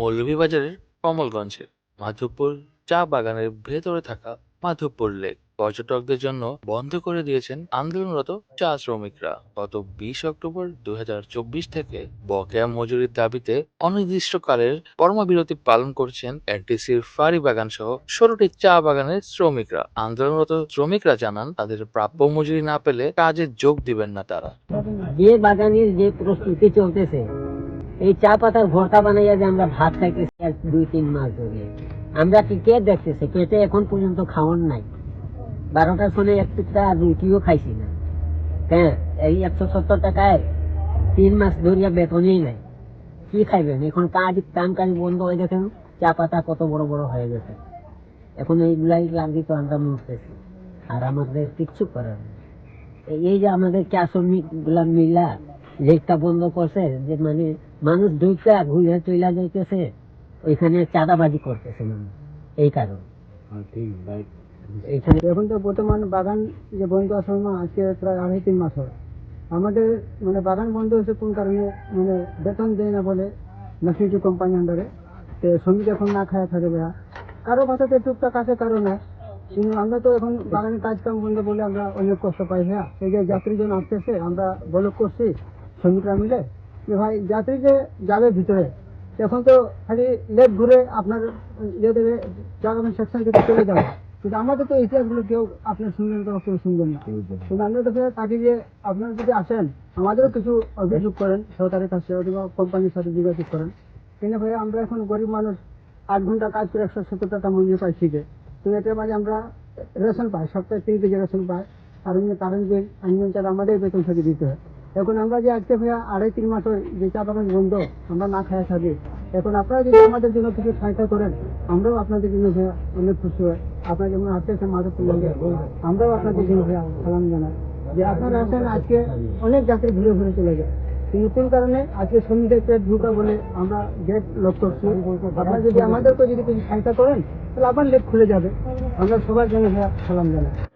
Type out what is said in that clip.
মৌলভীবাজারের কমলগঞ্জে মাধবপুর চা বাগানের ভেতরে থাকা মাধবপুর লেক। পর্যটকদের জন্য বন্ধ করে দিয়েছেন আন্দোলনরত চা শ্রমিকরা। গত বিশ অক্টোবর দুই হাজার চব্বিশ থেকে বকেয়া মজুরির দাবিতে অনির্দিষ্টকালের কর্মবিরতি পালন করছেন এনটিসির ফাঁড়ি বাগান সহ ষোলোটি চা বাগানের শ্রমিকরা। আন্দোলনরত শ্রমিকরা জানান, তাদের প্রাপ্য মজুরি না পেলে কাজে যোগ দিবেন না তারা। যে বাগানের যে প্রস্তুতি চলতেছে এই চা পাতার ভর্তা বানাইয়া যে আমরা ভাত খাইতেছি আর দুই, তিন মাস ধরে। আমরা কি কে দেখতেছে? পেটে এখন পর্যন্ত খাওয়ান নাই। বারোটার সময় এক টুকটা রুটিও খাইছি না। হ্যাঁ এই একশো সত্তর টাকায় তিন মাস ধরিয়া বেতনই নাই। কি খাইবেন? এখন কাজ কাম কাজ বন্ধ হয়ে গেছে। চা পাতা কত বড় বড় হয়ে গেছে। এখন এইগুলাই লাগি তো আমরা মুখতেছি আর আমাদের কিচ্ছু করার। এই- যে আমাদের চা শ্রমিকগুলা মিলা লেকটা বন্ধ করছে, যে মানে মানুষ দুইটা ঘুরে চইলা যাইতেছে ওইখানে চাঁদাবাজি করতেছে মানুষ। এই কারণ। এইখানে এখন তো বর্তমান বাগান যে বন্ধ আসার না আজকে প্রায় আড়াই তিন মাস হয় আমাদের মানে বাগান বন্ধ হয়েছে কোন কারণে? মানে বেতন দেয় না বলে ন্যাশনালিটি কোম্পানি আন্ডারে। তো শ্রমিক এখন না খায় থাকে বেড়া কারও বাসাতে টুকটাক আছে কারও না। কিন্তু আমরা তো এখন বাগানের কাজ কাম বন্ধ বলে আমরা অনেক কষ্ট পাই হ্যাঁ এই যে যাত্রীজন আসতেছে আমরা বলক করছি শ্রমিকরা মিলে যে ভাই যাত্রী যে যাবে ভিতরে এখন তো খালি লেট ঘুরে আপনার ইয়ে দেবে সেকশন থেকে চলে যাবে। কিন্তু আমাদের তো ইতিহাসগুলো কেউ আপনার শুনবেন তো কেউ শুনবেন না। কিন্তু আমরা তো তাকে যে আপনারা যদি আসেন আমাদেরও কিছু অভিযোগ করেন সরকারের কাছে অথবা কোম্পানির সাথে যোগাযোগ করেন। কিন্তু ভাই আমরা এখন গরিব মানুষ আট ঘণ্টা কাজ করে একশো সত্তর টাকা মজুরি পাই শিখে তো এটার মাঝে আমরা রেশন পাই সপ্তাহে তিন কেজি রেশন পাই। আর এমনি কারেন্ট বিল আমাদের বেতন থেকে দিতে হয়। এখন আমরা যে আজকে ভাইয়া আড়াই তিন মাস যে চা বাগান বন্ধ, আমরা না খাওয়া থাকি। এখন আপনারা যদি আমাদের জন্য কিছু সহায়তা করেন, আমরাও আপনাদের জন্য ভাইয়া অনেক খুশি হয় আপনারা যেমন আসতেছেন মাধবপুর লাগে আমরাও আপনাদের জন্য ভাইয়া সালাম জানাই। যে আপনারা আসেন আজকে অনেক যাত্রী ঘুরে ঘুরে চলে যায়। কিন্তু কোন কারণে? আজকে শ্রমিকদের পেট ঢুকা বলে আমরা গেট লক করছি। আপনারা যদি আমাদেরকে যদি কিছু সহায়তা করেন, তাহলে আবার লেট খুলে যাবে। আমরা সবার জন্য ভাইয়া সালাম জানাই।